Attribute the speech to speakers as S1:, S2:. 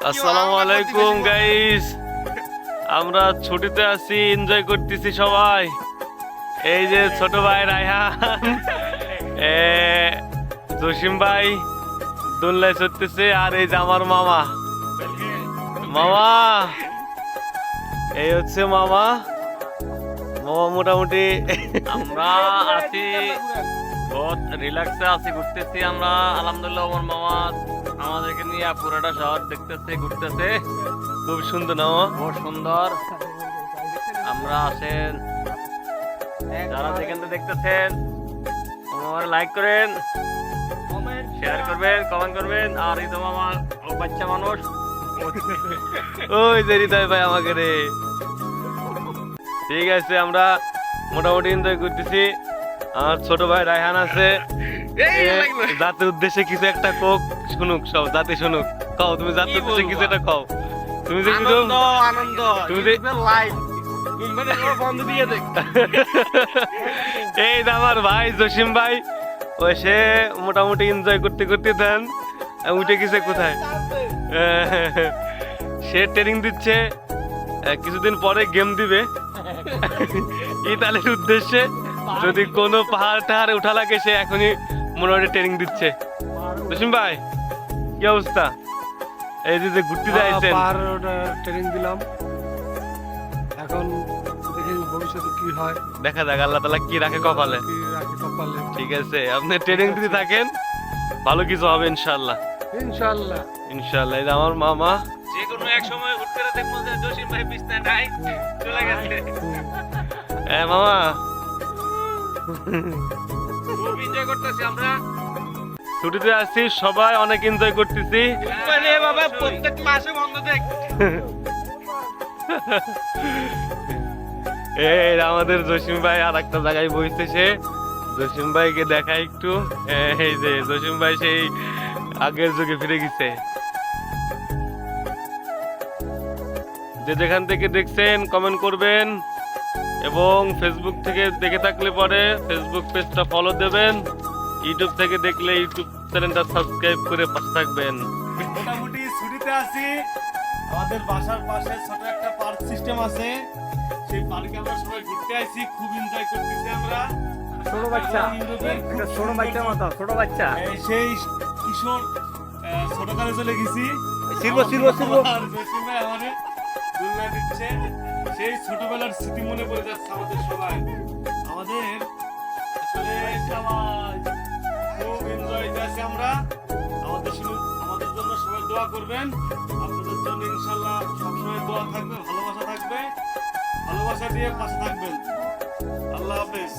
S1: আসসালামু আলাইকুম গাইস আমরা ছুটিতে আছি এনজয় করতেছি সবাই। এই যে ছোট ভাই রায়হান এ জসিম ভাই দোল্লায় চড়তেছে আর এই যে আমার মামা। মামা এই হচ্ছে মামা। মামা মোটামুটি আমরা আছি বহুত রিল্যাক্সে আছি ঘুরতেছি আমরা। আলহামদুলিল্লাহ আমার মামা আমাদেরকে নিয়ে পুরোটা শহর দেখতেছে ঘুরতেছে। খুব সুন্দর না? বহুত সুন্দর। আমরা আসেন যারা যেখানে দেখতেছেন আমার লাইক করেন শেয়ার করবেন কমেন্ট করবেন আর এই তো আমার বাচ্চা মানুষ। ওই যে হৃদয় ভাই আমাকে রে। ঠিক আছে আমরা মোটামুটি এনজয় করতেছি। আমার ছোট ভাই রায়হান আছে। জাতির উদ্দেশ্যে কিছু একটা কোক শুনুক সব জাতি শুনুক। কও তুমি জাতির উদ্দেশ্যে কিছু একটা কও। তুমি যে কিছু
S2: আনন্দ
S1: তুমি যে-
S2: দিয়ে দেখ।
S1: এই আমার ভাই জসিম ভাই ও সে মোটামুটি এনজয় করতে করতে দেন উঠে গেছে কোথায়? সে ট্রেনিং দিচ্ছে কিছুদিন পরে গেম দিবে। ইতালির উদ্দেশ্যে যদি কোনো পাহাড় টাহাড়ে উঠা লাগে সে এখনই মোটামুটি ট্রেনিং দিচ্ছে। জসিম ভাই কি অবস্থা? এই যে যে ঘুরতে যাইছেন।
S3: ট্রেনিং দিলাম। এখন দেখি ভবিষ্যতে কি হয়।
S1: দেখা যাক আল্লাহ কি রাখে কপালে।
S3: কি রাখি কপালে।
S1: ঠিক আছে আপনি ট্রেনিং দিতে থাকেন ভালো কিছু হবে ইনশাল্লাহ
S3: ইনশাল্লাহ
S1: ইনশাল্লাহ এই যে আমার মামা।
S2: যে কোনো এক সময় ঘুরতে দেখব যে জসিম ভাই বিছনায় নাই চলে গেছে।
S1: এ মামা।
S2: খুব এনজয় করতেছি আমরা।
S1: ছুটিতে আছি সবাই অনেক এনজয় করতেছি।
S2: মানে বাবা প্রত্যেক মাসে বন্ধ দেখ।
S1: এই আমাদের জসিম ভাই আর একটা জায়গায় বসছে সে। জসিম ভাইকে দেখা একটু। এই যে জসিম ভাই সেই আগের যুগে ফিরে গেছে। যে যেখান থেকে দেখছেন কমেন্ট করবেন। এবং ফেসবুক থেকে দেখে থাকলে পরে ফেসবুক পেজটা ফলো দেবেন। ইউটিউব থেকে দেখলে ইউটিউব চ্যানেলটা সাবস্ক্রাইব করে পাশে থাকবেন।
S4: মোটামুটি ছুটিতে আছি। আমাদের বাসার পাশে ছোট একটা পার্ক সিস্টেম আছে। সেই পার্কে আমরা সবাই ঘুরতে আইছি খুব এনজয় করতেছি আমরা।
S3: ছোট বাচ্চা।
S4: আমাদের
S3: একটা ছোট বাচ্চা মতো ছোট বাচ্চা।
S4: এই সেই কিশোর আহ, ছোটকালে চলে গেছি।
S3: শিরবো, শিরবো, শিরবো।
S4: আর জসিম আমারে দুলনা দিচ্ছে। সেই ছোটবেলার স্মৃতি মনে পড়ে যাচ্ছে আমাদের সবাই। আমাদের আসলে খুব এনজয় আমরা। আমাদের শুধু আমাদের জন্য সবাই দোয়া করবেন। আপনাদের জন্য ইনশাল্লাহ সবসময় দোয়া থাকবে, ভালোবাসা থাকবে। ভালোবাসা দিয়ে পাশে থাকবেন। আল্লাহ হাফেজ।